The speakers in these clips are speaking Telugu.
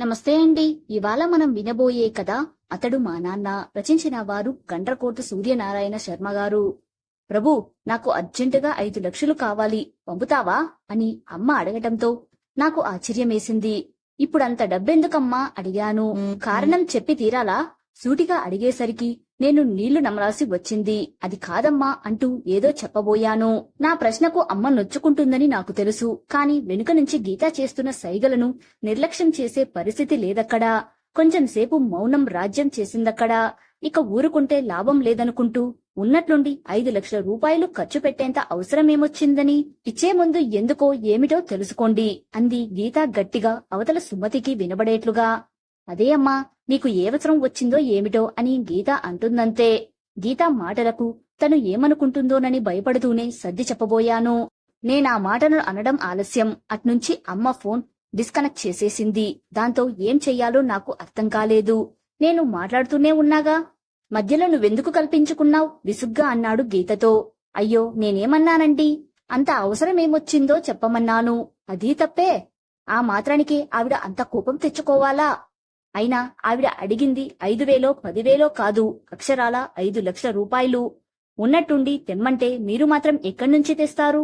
నమస్తే అండి. ఇవాళ మనం వినబోయే కథ అతడు మా నాన్న రచించిన వారు గండ్రకోట సూర్యనారాయణ శర్మ గారు. ప్రభు నాకు అర్జెంటుగా ఐదు లక్షలు కావాలి. పంపుతావా? అని అమ్మ అడగటంతో నాకు ఆశ్చర్యమేసింది. ఇప్పుడంత డబ్బెందుకమ్మా? అడిగాను. కారణం చెప్పి తీరాలా? సూటిగా అడిగేసరికి నేను నీళ్ళు నమరాల్సి వచ్చింది. అది కాదమ్మా అంటూ ఏదో చెప్పబోయాను. నా ప్రశ్నకు అమ్మ నొచ్చుకుంటుందని నాకు తెలుసు. కాని వెనుక నుంచి గీత చేస్తున్న సైగలను నిర్లక్ష్యం చేసే పరిస్థితి లేదక్కడా. కొంచెం సేపు మౌనం రాజ్యం చేసిందక్కడా. ఇక ఊరుకుంటే లాభం లేదనుకుంటూ ఉన్నట్లుండి ఐదు లక్షల రూపాయలు ఖర్చు పెట్టేంత అవసరమేమొచ్చిందని ఇచ్చే ముందు ఎందుకో ఏమిటో తెలుసుకోండి అంది గీత గట్టిగా అవతల సుమతికి వినబడేట్లుగా. అదే అమ్మా నీకు ఏ అవసరం వచ్చిందో ఏమిటో అని గీత అంటుందంతే. గీత మాటలకు తను ఏమనుకుంటుందోనని భయపడుతూనే సర్ది చెప్పబోయాను. నేనా మాటను అనడం ఆలస్యం. అట్నుంచి అమ్మ ఫోన్ డిస్కనెక్ట్ చేసేసింది. దాంతో ఏం చెయ్యాలో నాకు అర్థం కాలేదు. నేను మాట్లాడుతూనే ఉన్నాగా? మధ్యలో నువ్వెందుకు కల్పించుకున్నావు? విసుగ్గా అన్నాడు గీతతో. అయ్యో నేనేమన్నానండి? అంత అవసరమేమొచ్చిందో చెప్పమన్నాను. అదీ తప్పే. ఆ మాత్రానికి ఆవిడ అంత కోపం తెచ్చుకోవాలా? అయినా ఆవిడ అడిగింది ఐదు వేలో పదివేలో కాదు అక్షరాల ఐదు లక్షల రూపాయలు. ఉన్నట్టుండి తెమ్మంటే మీరు మాత్రం ఎక్కడి నుంచి తెస్తారు?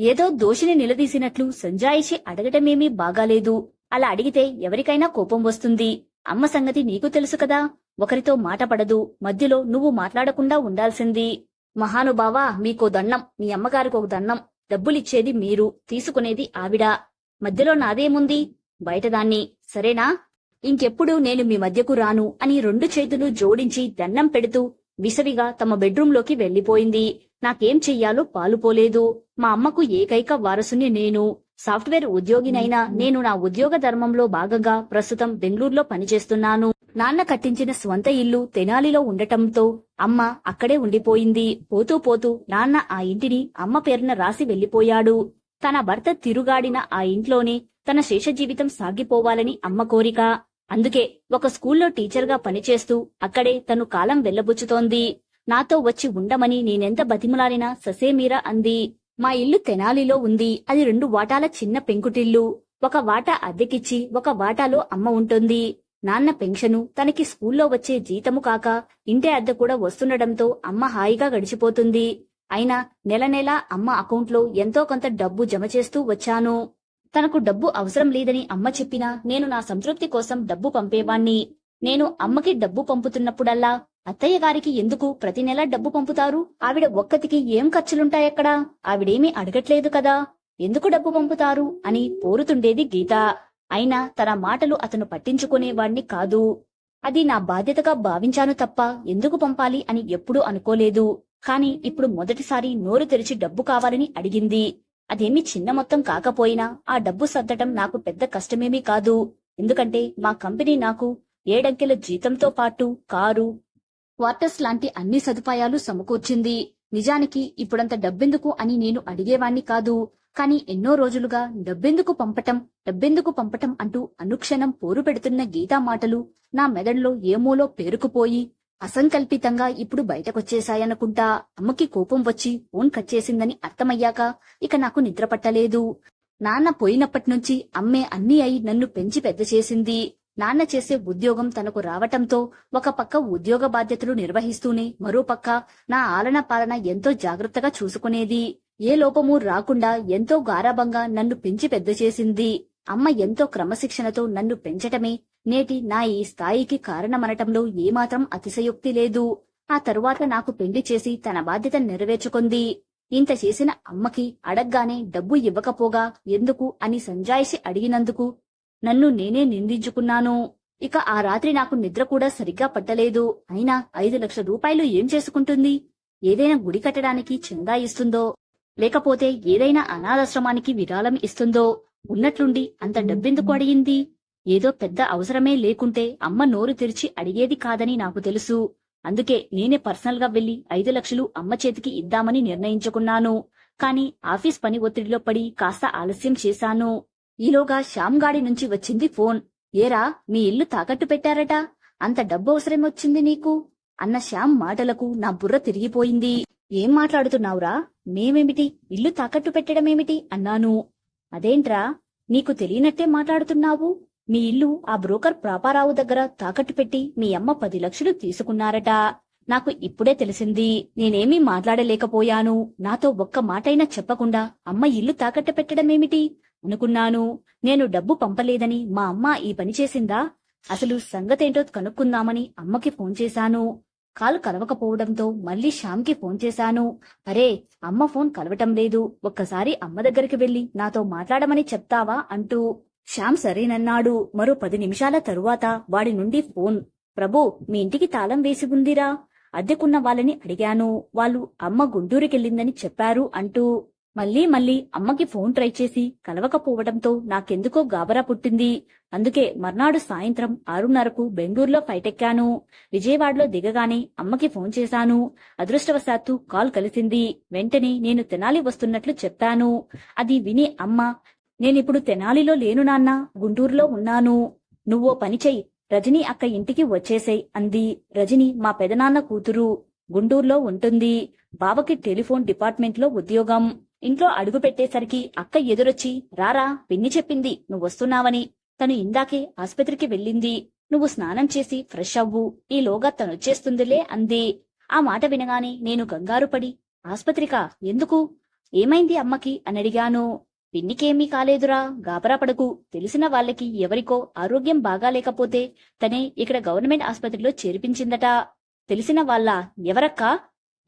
ఏదో దోషిని నిలదీసినట్లు సంజాయిషి అడగటమేమీ బాగాలేదు. అలా అడిగితే ఎవరికైనా కోపం వస్తుంది. అమ్మ సంగతి నీకు తెలుసు కదా ఒకరితో మాట పడదు మధ్యలో నువ్వు మాట్లాడకుండా ఉండాల్సింది. మహానుభావా మీకో దండం మీ అమ్మగారికి ఒక దండం డబ్బులిచ్చేది మీరు తీసుకునేది ఆవిడ. మధ్యలో నాదేముంది? బయటదాన్ని. సరేనా? ఇంకెప్పుడు నేను మీ మధ్యకు రాను అని రెండు చేతులు జోడించి దండం పెడుతూ విసవిగా తమ బెడ్రూంలోకి వెళ్ళిపోయింది నాకేం చెయ్యాలో పాలుపోలేదు మా అమ్మకు ఏకైక వారసుని నేను. సాఫ్ట్వేర్ ఉద్యోగినైనా నేను నా ఉద్యోగ ధర్మంలో భాగంగా ప్రస్తుతం బెంగళూరులో పనిచేస్తున్నాను. నాన్న కట్టించిన స్వంత ఇల్లు తెనాలిలో ఉండటంతో అమ్మ అక్కడే ఉండిపోయింది. పోతూ పోతూ నాన్న ఆ ఇంటిని అమ్మ పేరున రాసి వెళ్ళిపోయాడు తన భర్త తిరుగాడిన ఆ ఇంట్లోనే తన శేష జీవితం సాగిపోవాలని అమ్మ కోరిక. అందుకే ఒక స్కూల్లో టీచర్గా పనిచేస్తూ అక్కడే తను కాలం వెళ్ళబుచ్చుతోంది నాతో వచ్చి ఉండమని నేనెంత బతిమలాడినా ససేమీరా అంది. మా ఇల్లు తెనాలిలో ఉంది. అది రెండు వాటాల చిన్న పెంకుటిల్లు. ఒక వాటా అద్దెకిచ్చి ఒక వాటాలో అమ్మ ఉంటుంది. నాన్న పెన్షను తనకి స్కూల్లో వచ్చే జీతము కాక ఇంటి అద్దె కూడా వస్తుండటంతో అమ్మ హాయిగా గడిచిపోతుంది. అయినా నెల నెలా అమ్మ అకౌంట్లో ఎంతో కొంత డబ్బు జమ చేస్తూ వచ్చాను. తనకు డబ్బు అవసరం లేదని అమ్మ చెప్పినా నేను నా సంతృప్తి కోసం డబ్బు పంపేవాణ్ణి. నేను అమ్మకి డబ్బు పంపుతున్నప్పుడల్లా అత్తయ్య గారికి ఎందుకు ప్రతి నెల డబ్బు పంపుతారు? ఆవిడ ఒక్కతికి ఏం ఖర్చులుంటాయక్కడా? ఆవిడేమీ అడగట్లేదు కదా? ఎందుకు డబ్బు పంపుతారు? అని పోరుతుండేది గీత. అయినా తన మాటలు అతను పట్టించుకునేవాణ్ణి కాదు. అది నా బాధ్యతగా భావించాను తప్ప ఎందుకు పంపాలి అని ఎప్పుడూ అనుకోలేదు. కాని ఇప్పుడు మొదటిసారి నోరు తెరిచి డబ్బు కావాలని అడిగింది. అదేమి చిన్న మొత్తం కాకపోయినా ఆ డబ్బు సర్దటం నాకు పెద్ద కష్టమేమీ కాదు. ఎందుకంటే మా కంపెనీ నాకు ఏడంకెల జీతంతో పాటు కారు క్వార్టర్స్ లాంటి అన్ని సదుపాయాలు సమకూర్చింది. నిజానికి ఇప్పుడంత డబ్బెందుకు అని నేను అడిగేవాణ్ణి కాదు. కాని ఎన్నో రోజులుగా డబ్బెందుకు పంపటం డబ్బెందుకు పంపటం అంటూ అనుక్షణం పోరు పెడుతున్న గీతా మాటలు నా మెదడులో ఏమూలో పేరుకుపోయి అసంకల్పితంగా ఇప్పుడు బయటకొచ్చేశాయనుకుంటా. అమ్మకి కోపం వచ్చి ఫోన్ కట్ చేసిందని అర్థమయ్యాక ఇక నాకు నిద్ర పట్టలేదు. నాన్న పోయినప్పటినుంచి అమ్మే అన్నీ అయి నన్ను పెంచి పెద్ద చేసింది. నాన్న చేసే ఉద్యోగం తనకు రావటంతో ఒక పక్క ఉద్యోగ బాధ్యతలు నిర్వహిస్తూనే మరో పక్క నా ఆలన పాలన ఎంతో జాగ్రత్తగా చూసుకునేది. ఏ లోపము రాకుండా ఎంతో గారాభంగా నన్ను పెంచి పెద్ద చేసింది. అమ్మ ఎంతో క్రమశిక్షణతో నన్ను పెంచటమే. నేటి నా ఈ స్థాయికి కారణమనటంలో ఏమాత్రం అతిశయోక్తి లేదు. ఆ తరువాత నాకు పెళ్ళి చేసి తన బాధ్యత నెరవేర్చుకుంది. ఇంత చేసిన అమ్మకి అడగ్గానే డబ్బు ఇవ్వకపోగా ఎందుకు అని సంజాయిషి అడిగినందుకు నన్ను నేనే నిందించుకున్నాను. ఇక ఆ రాత్రి నాకు నిద్ర కూడా సరిగ్గా పట్టలేదు. అయినా ఐదు లక్షల రూపాయలు ఏం చేసుకుంటుంది? ఏదైనా గుడి కట్టడానికి చందా ఇస్తుందో? లేకపోతే ఏదైనా అనాథాశ్రమానికి విరాళం ఇస్తుందో? ఉన్నట్లుండి అంత డబ్బెందుకు అడిగింది? ఏదో పెద్ద అవసరమే లేకుంటే అమ్మ నోరు తెరిచి అడిగేది కాదని నాకు తెలుసు. అందుకే నేనే పర్సనల్గా వెళ్ళి ఐదు లక్షలు అమ్మ చేతికి ఇద్దామని నిర్ణయించుకున్నాను. కాని ఆఫీస్ పని ఒత్తిడిలో పడి కాస్త ఆలస్యం చేశాను. ఈలోగా శ్యామ్గాడి నుంచి వచ్చింది ఫోన్. ఏరా మీ ఇల్లు తాకట్టు పెట్టారట? అంత డబ్బు అవసరమొచ్చింది నీకు? అన్న శ్యామ్ మాటలకు నా బుర్ర తిరిగిపోయింది. ఏం మాట్లాడుతున్నావురా? మేమేమిటి? ఇల్లు తాకట్టు పెట్టడమేమిటి? అన్నాను. అదేంట్రా నీకు తెలియనట్టే మాట్లాడుతున్నావు? మీ ఇల్లు ఆ బ్రోకర్ ప్రాపారావు దగ్గర తాకట్టు పెట్టి మీ అమ్మ పది లక్షలు తీసుకున్నారట. నాకు ఇప్పుడే తెలిసింది నేనేమీ మాట్లాడలేకపోయాను. నాతో ఒక్క మాటైనా చెప్పకుండా అమ్మ ఇల్లు తాకట్టు పెట్టడమేమిటి? అనుకున్నాను. నేను డబ్బు పంపలేదని మా అమ్మ ఈ పని చేసిందా? అసలు సంగతేంటో కనుక్కుందామని అమ్మకి ఫోన్ చేశాను. కాలు కలవకపోవడంతో మళ్ళీ శ్యామ్కి ఫోన్ చేశాను. అరే అమ్మ ఫోన్ కలవటం లేదు. ఒక్కసారి అమ్మ దగ్గరికి వెళ్ళి నాతో మాట్లాడమని చెప్తావా అంటూ శ్యామ్ సరేనన్నాడు. మరో పది నిమిషాల తరువాత వాడి నుండి ఫోన్ ప్రభు మీ ఇంటికి తాళం వేసి ఉందిరా. అద్దెకున్న వాళ్ళని అడిగాను. వాళ్ళు అమ్మ గుంటూరుకెళ్ళిందని చెప్పారు అంటూ మళ్ళీ మళ్ళీ అమ్మకి ఫోన్ ట్రై చేసి కలవకపోవడంతో నాకెందుకో గాబరా పుట్టింది. అందుకే మర్నాడు సాయంత్రం ఆరున్నరకు బెంగళూరులో ఫైటెక్కాను. విజయవాడలో దిగగానే అమ్మకి ఫోన్ చేశాను. అదృష్టవశాత్తు కాల్ కలిసింది. వెంటనే నేను తెనాలి వస్తున్నట్లు చెప్పాను. అది విని అమ్మ నేనిప్పుడు తెనాలిలో లేను నాన్న గుంటూరులో ఉన్నాను. నువ్వో పని చెయ్యి. రజని అక్క ఇంటికి వచ్చేసేయ్ అంది. రజని మా పెదనాన్న కూతురు గుంటూరులో ఉంటుంది. బావకి టెలిఫోన్ డిపార్ట్మెంట్లో ఉద్యోగం. ఇంట్లో అడుగు పెట్టేసరికి అక్క ఎదురొచ్చి రారా పిన్ని చెప్పింది నువ్వు వస్తున్నావని. తను ఇందాకే ఆస్పత్రికి వెళ్ళింది. నువ్వు స్నానం చేసి ఫ్రెష్ అవ్వు. ఈలోగా తనొచ్చేస్తుందిలే అంది. ఆ మాట వినగానే నేను కంగారు పడి ఆస్పత్రికా? ఎందుకు? ఏమైంది అమ్మకి? అని అడిగాను. పిన్నికేమీ కాలేదురా గాబరా పడకు. తెలిసిన వాళ్ళకి ఎవరికో ఆరోగ్యం బాగాలేకపోతే తనే ఇక్కడ గవర్నమెంట్ ఆస్పత్రిలో చేర్పించిందట. తెలిసిన వాళ్ళ ఎవరక్కా?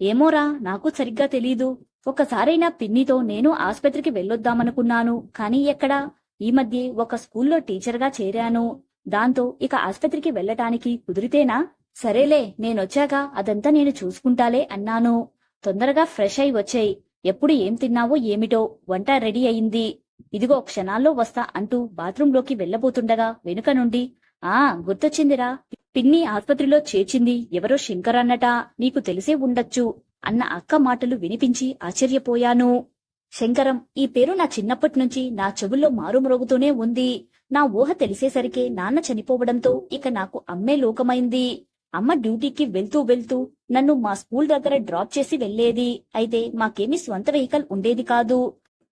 ఏమోరా నాకు సరిగ్గా తెలీదు. ఒకసారైనా పిన్నితో నేను ఆస్పత్రికి వెళ్ళొద్దామనుకున్నాను. కానీ ఎక్కడా? ఈ మధ్య ఒక స్కూల్లో టీచర్గా చేరాను. దాంతో ఇక ఆస్పత్రికి వెళ్ళటానికి కుదిరితేనా? సరేలే నేనొచ్చాక అదంతా నేను చూసుకుంటాలే అన్నాను. తొందరగా ఫ్రెష్ అయి వచ్చాయి. ఎప్పుడు ఏం తిన్నావో ఏమిటో వంట రెడీ అయింది. ఇదిగో క్షణాల్లో వస్తా అంటూ బాత్రూంలోకి వెళ్ళబోతుండగా వెనుక నుండి ఆ గుర్తొచ్చిందిరా పిన్ని ఆస్పత్రిలో చేర్చింది ఎవరో శంకరన్నట నీకు తెలిసే ఉండొచ్చు అన్న అక్క మాటలు వినిపించి ఆశ్చర్యపోయాను. శంకరం ఈ పేరు నా చిన్నప్పటి నుంచి నా చెవుల్లో మారుమ్రోగుతూనే ఉంది. నా ఊహ తెలిసేసరికి నాన్న చనిపోవడంతో ఇక నాకు అమ్మే లోకమైంది. అమ్మ డ్యూటీకి వెళ్తూ వెళ్తూ నన్ను మా స్కూల్ దగ్గర డ్రాప్ చేసి వెళ్ళేది అయితే మాకేమీ స్వంత వెహికల్ ఉండేది కాదు.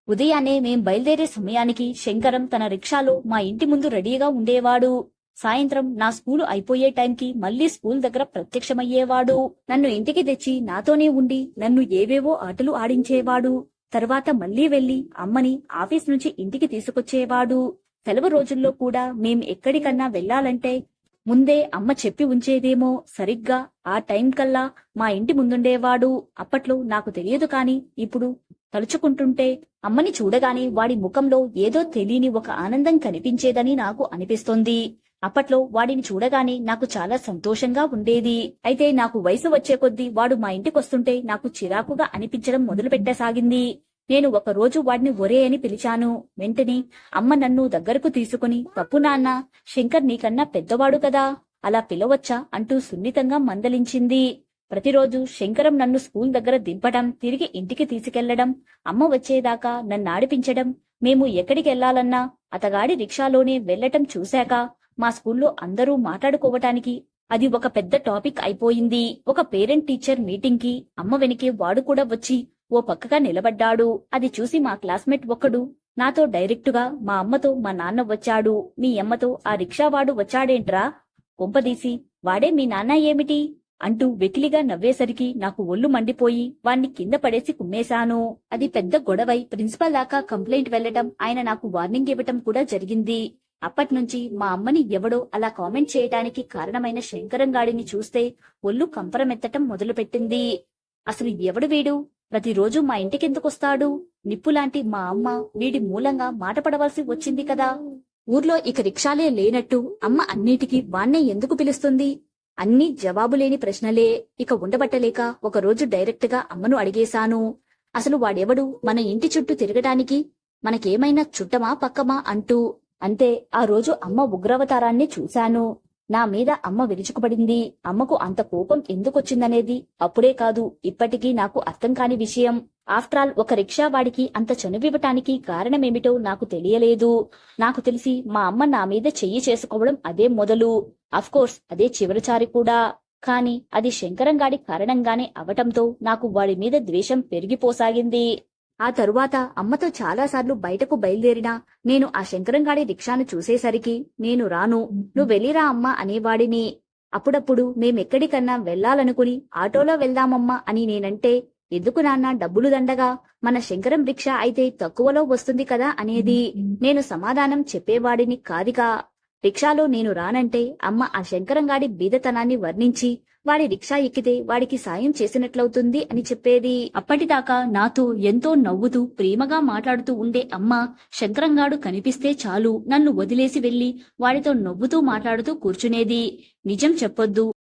ఉదయాన్నే మేం బయలుదేరే సమయానికి శంకరం తన రిక్షాలో మా ఇంటి ముందు రెడీగా ఉండేవాడు. సాయంత్రం నా స్కూలు అయిపోయే టైంకి మళ్ళీ స్కూల్ దగ్గర ప్రత్యక్షమయ్యేవాడు. నన్ను ఇంటికి తెచ్చి నాతోనే ఉండి నన్ను ఏవేవో ఆటలు ఆడించేవాడు. తర్వాత మళ్ళీ వెళ్ళి అమ్మని ఆఫీస్ నుంచి ఇంటికి తీసుకొచ్చేవాడు. సెలవు రోజుల్లో కూడా మేం ఎక్కడికన్నా వెళ్ళాలంటే ముందే అమ్మ చెప్పి ఉంచేదేమో సరిగ్గా ఆ టైం కల్లా మా ఇంటి ముందుండేవాడు. అప్పట్లో నాకు తెలియదు కాని ఇప్పుడు తలుచుకుంటుంటే అమ్మని చూడగానే వాడి ముఖంలో ఏదో తెలియని ఒక ఆనందం కనిపించేదని నాకు అనిపిస్తోంది. అప్పట్లో వాడిని చూడగానే నాకు చాలా సంతోషంగా ఉండేది. అయితే నాకు వయసు వచ్చే కొద్దీ వాడు మా ఇంటికొస్తుంటే నాకు చిరాకుగా అనిపించడం మొదలు పెట్టసాగింది నేను ఒక రోజు వాడిని ఒరే అని పిలిచాను. వెంటనే అమ్మ నన్ను దగ్గరకు తీసుకుని తప్పు నాన్న శంకర్ నీకన్నా పెద్దవాడు కదా అలా పిలవచ్చా? అంటూ సున్నితంగా మందలించింది. ప్రతిరోజు శంకరం నన్ను స్కూల్ దగ్గర దింపడం తిరిగి ఇంటికి తీసుకెళ్ళడం అమ్మ వచ్చేదాకా నన్నాడిపించడం మేము ఎక్కడికెళ్ళాలన్నా? అతగాడి రిక్షాలోనే వెళ్ళటం చూశాక మా స్కూల్లో అందరూ మాట్లాడుకోవటానికి అది ఒక పెద్ద టాపిక్ అయిపోయింది. ఒక పేరెంట్ టీచర్ మీటింగ్కి అమ్మ వెనకే వాడు కూడా వచ్చి ఓ పక్కగా నిలబడ్డాడు. అది చూసి మా క్లాస్మేట్ ఒక్కడు నాతో డైరెక్టుగా మా అమ్మతో మా నాన్న వచ్చాడు. మీ అమ్మతో ఆ రిక్షావాడు వచ్చాడేంట్రా? కొంపదీసి వాడే మీ నాన్న ఏమిటి? అంటూ వెకిలిగా నవ్వేసరికి నాకు ఒళ్ళు మండిపోయి వాణ్ణి కింద పడేసి కుమ్మేశాను. అది పెద్ద గొడవై ప్రిన్సిపల్ దాకా కంప్లైంట్ వెళ్ళటం ఆయన నాకు వార్నింగ్ ఇవ్వటం కూడా జరిగింది. అప్పట్నుంచి మా అమ్మని ఎవడో అలా కామెంట్ చేయటానికి కారణమైన శంకరంగాడిని చూస్తే ఒళ్ళు కంపరమెత్తటం మొదలుపెట్టింది. అసలు ఎవడు వీడు? ప్రతిరోజు మా ఇంటికెందుకొస్తాడు? నిప్పులాంటి మా అమ్మ వీడి మూలంగా మాట పడవలసి వచ్చింది కదా? ఊర్లో ఇక రిక్షాలే లేనట్టు అమ్మ అన్నిటికీ వాణ్ణే ఎందుకు పిలుస్తుంది? అన్ని జవాబులేని ప్రశ్నలే. ఇక ఉండబట్టలేక ఒకరోజు డైరెక్ట్గా అమ్మను అడిగేశాను. అసలు వాడెవడు? మన ఇంటి చుట్టూ తిరగటానికి మనకేమైనా చుట్టమా పక్కమా అంటూ అంతే ఆ రోజు అమ్మ ఉగ్రవతారాన్ని చూశాను. నా మీద అమ్మ విరుచుకుపడింది. అమ్మకు అంత కోపం ఎందుకొచ్చిందనేది అప్పుడే కాదు ఇప్పటికీ నాకు అర్థం కాని విషయం. ఆఫ్టర్ ఆల్ ఒక రిక్షా వాడికి అంత చనువివ్వటానికి కారణమేమిటో నాకు తెలియలేదు. నాకు తెలిసి మా అమ్మ నా మీద చెయ్యి చేసుకోవడం అదే మొదలు. కోర్స్ అదే చివరిచారి కూడా. కాని అది శంకరంగాడి కారణంగానే అవటంతో నాకు వాడి మీద ద్వేషం పెరిగిపోసాగింది. ఆ తరువాత అమ్మతో చాలాసార్లు బయటకు బయలుదేరినా నేను ఆ శంకరంగాడి రిక్షాను చూసేసరికి నేను రాను నువ్వు వెళ్ళిరా అమ్మా అనేవాడిని. అప్పుడప్పుడు మేమెక్కడికన్నా వెళ్ళాలనుకుని ఆటోలో వెళ్దామమ్మా అని నేనంటే ఎందుకు నాన్న డబ్బులు దండగా? మన శంకరం రిక్షా అయితే తక్కువలో వస్తుంది కదా అనేది నేను సమాధానం చెప్పేవాడిని కాదిగా. రిక్షాలో నేను రానంటే అమ్మ ఆ శంకరంగాడి బీదతనాన్ని వర్ణించి వాడి రిక్షా ఎక్కితే వాడికి సాయం చేసినట్లవుతుంది అని చెప్పేది. అప్పటిదాకా నాతో ఎంతో నవ్వుతూ ప్రేమగా మాట్లాడుతూ ఉండే అమ్మ శంకరంగాడు కనిపిస్తే చాలు. నన్ను వదిలేసి వెళ్ళి వాడితో నవ్వుతూ మాట్లాడుతూ కూర్చునేది. నిజం చెప్పొద్దు.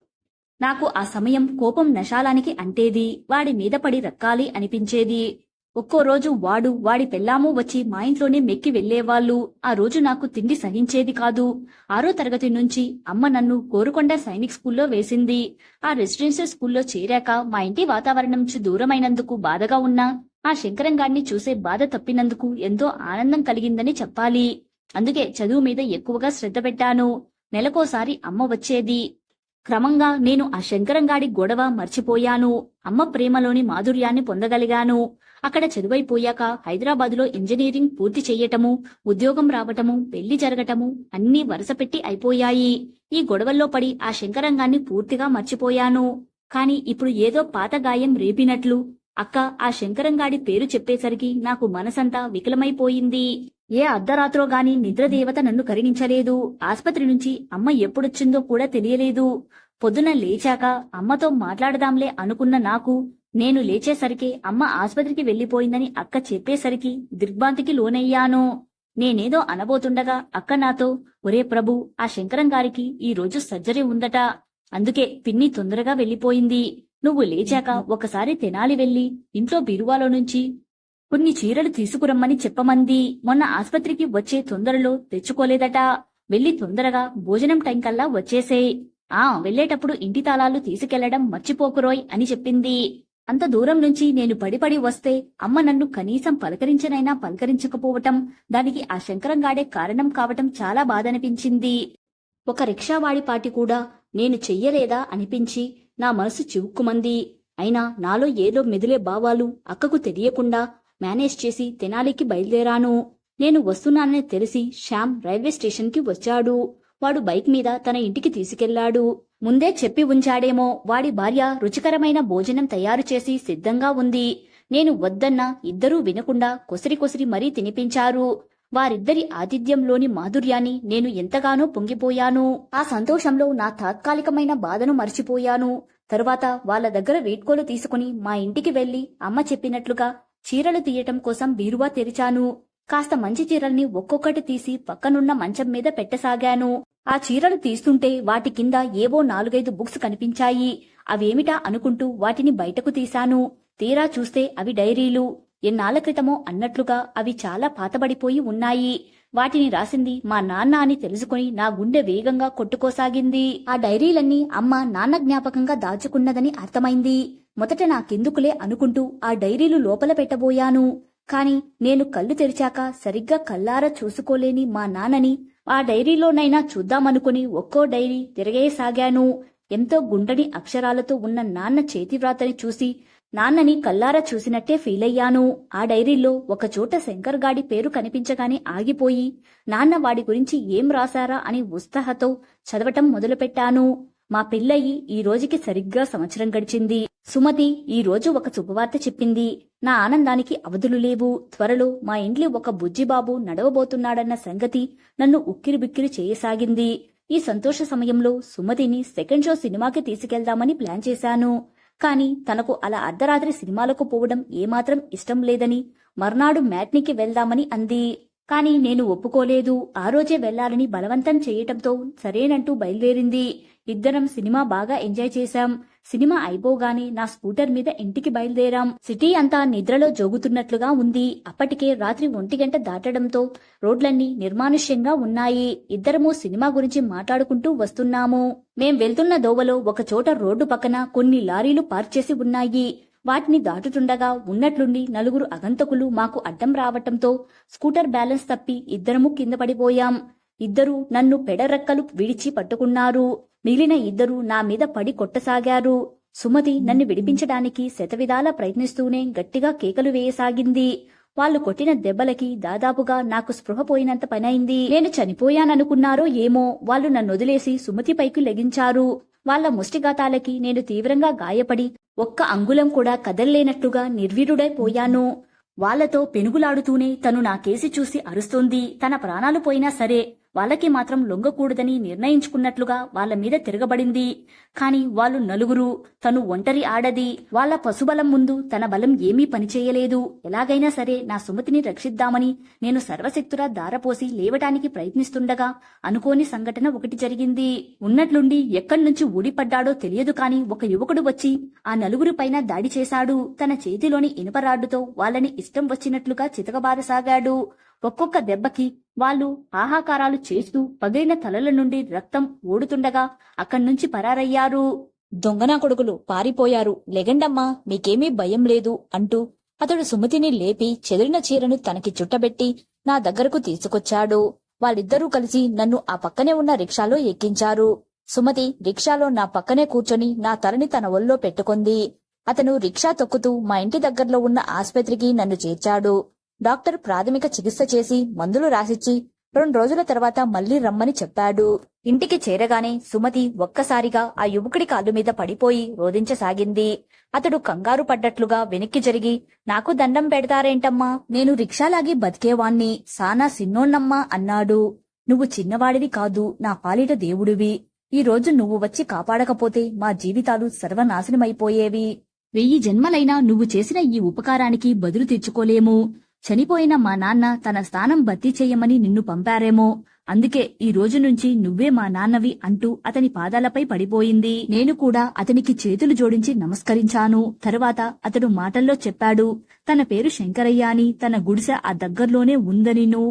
నాకు ఆ సమయం కోపం నశాలానికి అంటేది. వాడి మీద పడి రక్కాలి అనిపించేది. ఒక్కో రోజు వాడు వాడి పెళ్ళాము వచ్చి మా ఇంట్లోనే మెక్కి వెళ్ళేవాళ్ళు ఆ రోజు నాకు తిండి సహించేది కాదు. ఆరో తరగతి నుంచి అమ్మ నన్ను కోరుకొండ సైనిక్ స్కూల్లో వేసింది. ఆ రెసిడెన్షియల్ స్కూల్లో చేరాక మా ఇంటి వాతావరణం నుంచి దూరమైనందుకు బాధగా ఉన్నా ఆ శంకరంగాడిని చూసే బాధ తప్పినందుకు ఎంతో ఆనందం కలిగిందని చెప్పాలి. అందుకే చదువు మీద ఎక్కువగా శ్రద్ధ పెట్టాను. నెలకోసారి అమ్మ వచ్చేది. క్రమంగా నేను ఆ శంకరంగాడి గొడవ మర్చిపోయాను. అమ్మ ప్రేమలోని మాధుర్యాన్ని పొందగలిగాను. అక్కడ చదువైపోయాక హైదరాబాదులో ఇంజనీరింగ్ పూర్తి చెయ్యటము ఉద్యోగం రావటము పెళ్ళి జరగటము అన్నీ వరుసపెట్టి అయిపోయాయి. ఈ గొడవల్లో పడి ఆ శంకరంగాన్ని పూర్తిగా మర్చిపోయాను. కాని ఇప్పుడు ఏదో పాత గాయం రేపినట్లు. అక్క ఆ శంకరంగాడి పేరు చెప్పేసరికి నాకు మనసంతా వికలమైపోయింది. ఏ అర్ధరాత్రో గాని నిద్రదేవత నన్ను కరిగించలేదు. ఆస్పత్రి నుంచి అమ్మ ఎప్పుడొచ్చిందో కూడా తెలియలేదు. పొద్దున లేచాక అమ్మతో మాట్లాడదాంలే అనుకున్న నాకు నేను లేచేసరికి అమ్మ ఆసుపత్రికి వెళ్ళిపోయిందని అక్క చెప్పేసరికి దిగ్భ్రాంతికి లోనయ్యాను. నేనేదో అనబోతుండగా అక్క నాతో ఒరే ప్రభు ఆ శంకరం గారికి ఈ రోజు సర్జరీ ఉందట. అందుకే పిన్ని తొందరగా వెళ్ళిపోయింది నువ్వు లేచాక ఒకసారి తెనాలి వెళ్ళి ఇంట్లో బీరువాలో నుంచి కొన్ని చీరలు తీసుకురమ్మని చెప్పమంది. మొన్న ఆసుపత్రికి వచ్చే తొందరలో తెచ్చుకోలేదట. వెళ్ళి తొందరగా భోజనం టైం కల్లా వచ్చేసేయ్. ఆ వెళ్ళేటప్పుడు ఇంటి తాళాలు తీసుకెళ్ళడం మర్చిపోకురోయ్ అని చెప్పింది. అంత దూరం నుంచి నేను పడిపడి వస్తే అమ్మ నన్ను కనీసం పలకరించనైనా పలకరించకపోవటం దానికి ఆ శంకరంగాడే కారణం కావటం చాలా బాధనిపించింది. ఒక రిక్షావాడి పాటి కూడా నేను చెయ్యలేదా అనిపించి నా మనసు చివుక్కుమంది. అయినా నాలో ఏదో మెదిలే భావాలు అక్కకు తెలియకుండా మేనేజ్ చేసి తెనాలికి బయలుదేరాను. నేను వస్తున్నానని తెలిసి శ్యామ్ రైల్వే స్టేషన్కి వచ్చాడు. వాడు బైక్ మీద తన ఇంటికి తీసుకెళ్ళాడు. ముందే చెప్పి ఉంచాడేమో వాడి భార్య రుచికరమైన భోజనం తయారు చేసి సిద్ధంగా ఉంది. నేను వద్దన్నా ఇద్దరూ వినకుండా కొసరి కొసరి మరీ తినిపించారు. వారిద్దరి ఆతిథ్యంలోని మాధుర్యాన్ని నేను ఎంతగానో పొంగిపోయాను. ఆ సంతోషంలో నా తాత్కాలికమైన బాధను మర్చిపోయాను. తరువాత వాళ్ళ దగ్గర వీడ్కోలు తీసుకుని మా ఇంటికి వెళ్ళి అమ్మ చెప్పినట్లుగా చీరలు తీయటం కోసం బీరువా తెరిచాను. కాస్త మంచి చీరల్ని ఒక్కొక్కటి తీసి పక్కనున్న మంచం మీద పెట్టసాగాను. ఆ చీరలు తీస్తుంటే వాటి కింద ఏవో నాలుగైదు బుక్స్ కనిపించాయి. అవేమిటా అనుకుంటూ వాటిని బయటకు తీశాను. తీరా చూస్తే అవి డైరీలు. ఎన్నాళ్ళ క్రితమో అన్నట్లుగా అవి చాలా పాతబడిపోయి ఉన్నాయి. వాటిని రాసింది మా నాన్న అని తెలుసుకుని నా గుండె వేగంగా కొట్టుకోసాగింది. ఆ డైరీలన్నీ అమ్మ నాన్న జ్ఞాపకంగా దాచుకున్నదని అర్థమైంది. మొదట నాకెందుకులే అనుకుంటూ ఆ డైరీలు లోపల పెట్టబోయాను. కాని నేను కళ్ళు తెరిచాక సరిగ్గా కల్లారా చూసుకోలేని మా నాన్నని ఆ డైరీలోనైనా చూద్దామనుకుని ఒక్కో డైరీ తిరగేసాగాను. ఎంతో గుండని అక్షరాలతో ఉన్న నాన్న చేతివ్రాతని చూసి నాన్నని కల్లారా చూసినట్టే ఫీలయ్యాను. ఆ డైరీలో ఒకచోట శంకర్ గాడి పేరు కనిపించగానే ఆగిపోయి నాన్న వాడి గురించి ఏం రాశారా అని ఉత్సాహతో చదవటం మొదలుపెట్టాను. మా పెళ్ళయి ఈ రోజుకి సరిగ్గా సంవత్సరం గడిచింది. సుమతి ఈ రోజు ఒక శుభవార్త చెప్పింది. నా ఆనందానికి అవధులు లేవు. త్వరలో మా ఇంట్లో ఒక బుజ్జిబాబు నడవబోతున్నాడన్న సంగతి నన్ను ఉక్కిరిబిక్కిరి చేయసాగింది. ఈ సంతోష సమయంలో సుమతిని సెకండ్ షో సినిమాకి తీసుకెళ్దామని ప్లాన్ చేశాను. కాని తనకు అలా అర్ధరాత్రి సినిమాలకు పోవడం ఏమాత్రం ఇష్టం లేదని మర్నాడు మ్యాట్నీకి వెళ్దామని అంది. కాని నేను ఒప్పుకోలేదు. ఆ రోజే వెళ్ళాలని బలవంతం చేయటంతో సరేనంటూ బయలుదేరింది. ఇద్దరం సినిమా బాగా ఎంజాయ్ చేశాం. సినిమా అయిపోగానే నా స్కూటర్ మీద ఇంటికి బయలుదేరాం. సిటీ అంతా నిద్రలో జోగుతున్నట్లుగా ఉంది. అప్పటికే రాత్రి ఒంటి గంట దాటడంతో రోడ్లన్నీ నిర్మానుష్యంగా ఉన్నాయి. ఇద్దరము సినిమా గురించి మాట్లాడుకుంటూ వస్తున్నాము. మేం వెళ్తున్న దోవలో ఒక చోట రోడ్డు పక్కన కొన్ని లారీలు పార్క్ చేసి ఉన్నాయి. వాటిని దాటుతుండగా ఉన్నట్లుండి నలుగురు అగంతకులు మాకు అడ్డం రావటంతో స్కూటర్ బ్యాలెన్స్ తప్పి ఇద్దరము కింద పడిపోయాం. ఇద్దరు నన్ను పెడరెక్కలు విడిచి పట్టుకున్నారు. మిగిలిన ఇద్దరు నా మీద పడి కొట్టసాగారు. సుమతి నన్ను విడిపించడానికి శతవిధాల ప్రయత్నిస్తూనే గట్టిగా కేకలు వేయసాగింది. వాళ్ళు కొట్టిన దెబ్బలకి దాదాపుగా నాకు స్పృహ పోయినంత పనైంది. నేను చనిపోయాననుకున్నారో ఏమో వాళ్ళు నన్ను వదిలేసి సుమతి పైకి లెగించారు. వాళ్ళ ముష్టిఘాతాలకి నేను తీవ్రంగా గాయపడి ఒక్క అంగుళం కూడా కదల్లేనట్టుగా నిర్వీరుడైపోయాను వాళ్ళతో పెనుగులాడుతూనే తను నా కేసి చూసి అరుస్తోంది. తన ప్రాణాలు పోయినా సరే వాళ్ళకి మాత్రం లొంగకూడదని నిర్ణయించుకున్నట్లుగా వాళ్ళ మీద తిరగబడింది. కాని వాళ్ళు నలుగురు తను ఒంటరి ఆడది వాళ్ళ పశుబలం ముందు తన బలం ఏమీ పనిచేయలేదు. ఎలాగైనా సరే నా సుమతిని రక్షిద్దామని నేను సర్వశక్తురా దారపోసి లేవటానికి ప్రయత్నిస్తుండగా అనుకోని సంఘటన ఒకటి జరిగింది. ఉన్నట్లుండి ఎక్కడి నుంచి ఊడిపడ్డాడో తెలియదు కాని ఒక యువకుడు వచ్చి ఆ నలుగురి పైన దాడి చేశాడు. తన చేతిలోని ఇనుపరాడ్డుతో వాళ్ళని ఇష్టం వచ్చినట్లుగా చితకబారసాగాడు. ఒక్కొక్క దెబ్బకి వాళ్ళు ఆహాకారాలు చేస్తూ పగిలిన తలల నుండి రక్తం ఓడుతుండగా అక్కడి నుంచి పరారయ్యారు. దొంగనా కొడుకులు పారిపోయారు. లెగండమ్మా మీకేమీ భయం లేదు అంటూ అతడు సుమతిని లేపి చెదిరిన చీరను తనకి చుట్టబెట్టి నా దగ్గరకు తీసుకొచ్చాడు. వాళ్ళిద్దరూ కలిసి నన్ను ఆ పక్కనే ఉన్న రిక్షాలో ఎక్కించారు. సుమతి రిక్షాలో నా పక్కనే కూర్చొని నా తలని తన ఒళ్ళో పెట్టుకుంది. అతను రిక్షా తొక్కుతూ మా ఇంటి దగ్గరలో ఉన్న ఆస్పత్రికి నన్ను చేర్చాడు. డాక్టర్ ప్రాథమిక చికిత్స చేసి మందులు రాసిచ్చి రెండు రోజుల తర్వాత మళ్ళీ రమ్మని చెప్పాడు. ఇంటికి చేరగానే సుమతి ఒక్కసారిగా ఆ యువకుడి కాళ్ళు మీద పడిపోయి రోధించసాగింది. అతడు కంగారు పడ్డట్లుగా వెనక్కి జరిగి నాకు దండం పెడతారేంటమ్మా? నేను రిక్షాలాగి బతికేవాణ్ణి. సానా సిన్నోన్నమ్మా అన్నాడు. నువ్వు చిన్నవాడివి కాదు నా పాలిట దేవుడివి. ఈ రోజు నువ్వు వచ్చి కాపాడకపోతే మా జీవితాలు సర్వనాశనమైపోయేవి. వెయ్యి జన్మలైనా నువ్వు చేసిన ఈ ఉపకారానికి బదులు తెచ్చుకోలేము చనిపోయిన మా నాన్న తన స్థానం భర్తీ చెయ్యమని నిన్ను పంపారేమో. అందుకే ఈ రోజు నుంచి నువ్వే మా నాన్నవి అంటూ అతని పాదాలపై పడిపోయింది. నేను కూడా అతనికి చేతులు జోడించి నమస్కరించాను. తరువాత అతడు మాటల్లో చెప్పాడు తన పేరు శంకరయ్య అని తన గుడిసె ఆ దగ్గర్లోనే ఉందనిను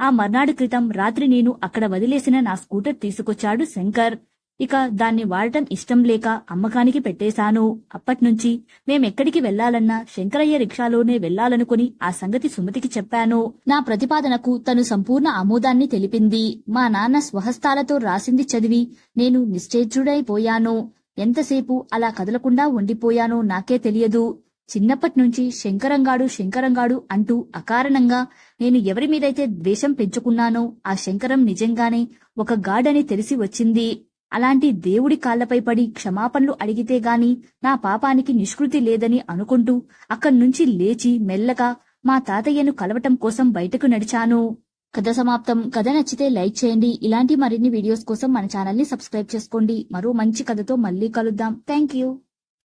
ఆ మర్నాడు క్రితం రాత్రి నేను అక్కడ వదిలేసిన నా స్కూటర్ తీసుకొచ్చాడు శంకర్. ఇక దాన్ని వాడటం ఇష్టం లేక అమ్మకానికి పెట్టేశాను. అప్పట్నుంచి మేమెక్కడికి వెళ్ళాలన్నా శంకరయ్య రిక్షాలోనే వెళ్ళాలనుకుని ఆ సంగతి సుమతికి చెప్పాను. నా ప్రతిపాదనకు తను సంపూర్ణ ఆమోదాన్ని తెలిపింది. మా నాన్న స్వహస్తాలతో రాసింది చదివి నేను నిశ్చేజుడైపోయాను ఎంతసేపు అలా కదలకుండా ఉండిపోయానో నాకే తెలియదు. చిన్నప్పటినుంచి శంకరంగాడు శంకరంగాడు అంటూ అకారణంగా నేను ఎవరి మీదైతే ద్వేషం పెంచుకున్నానో ఆ శంకరం నిజంగానే ఒక గాడని తెలిసి వచ్చింది. అలాంటి దేవుడి కాళ్ళపై పడి క్షమాపణలు అడిగితే గాని నా పాపానికి నిష్కృతి లేదని అనుకుంటూ అక్కడ్నుంచి లేచి మెల్లగా మా తాతయ్యను కలవటం కోసం బయటకు నడిచాను. కథ సమాప్తం. కథ నచ్చితే లైక్ చేయండి. ఇలాంటి మరిన్ని వీడియోస్ కోసం మన ఛానల్ని సబ్స్క్రైబ్ చేసుకోండి. మరో మంచి కథతో మళ్ళీ కలుద్దాం. Thank you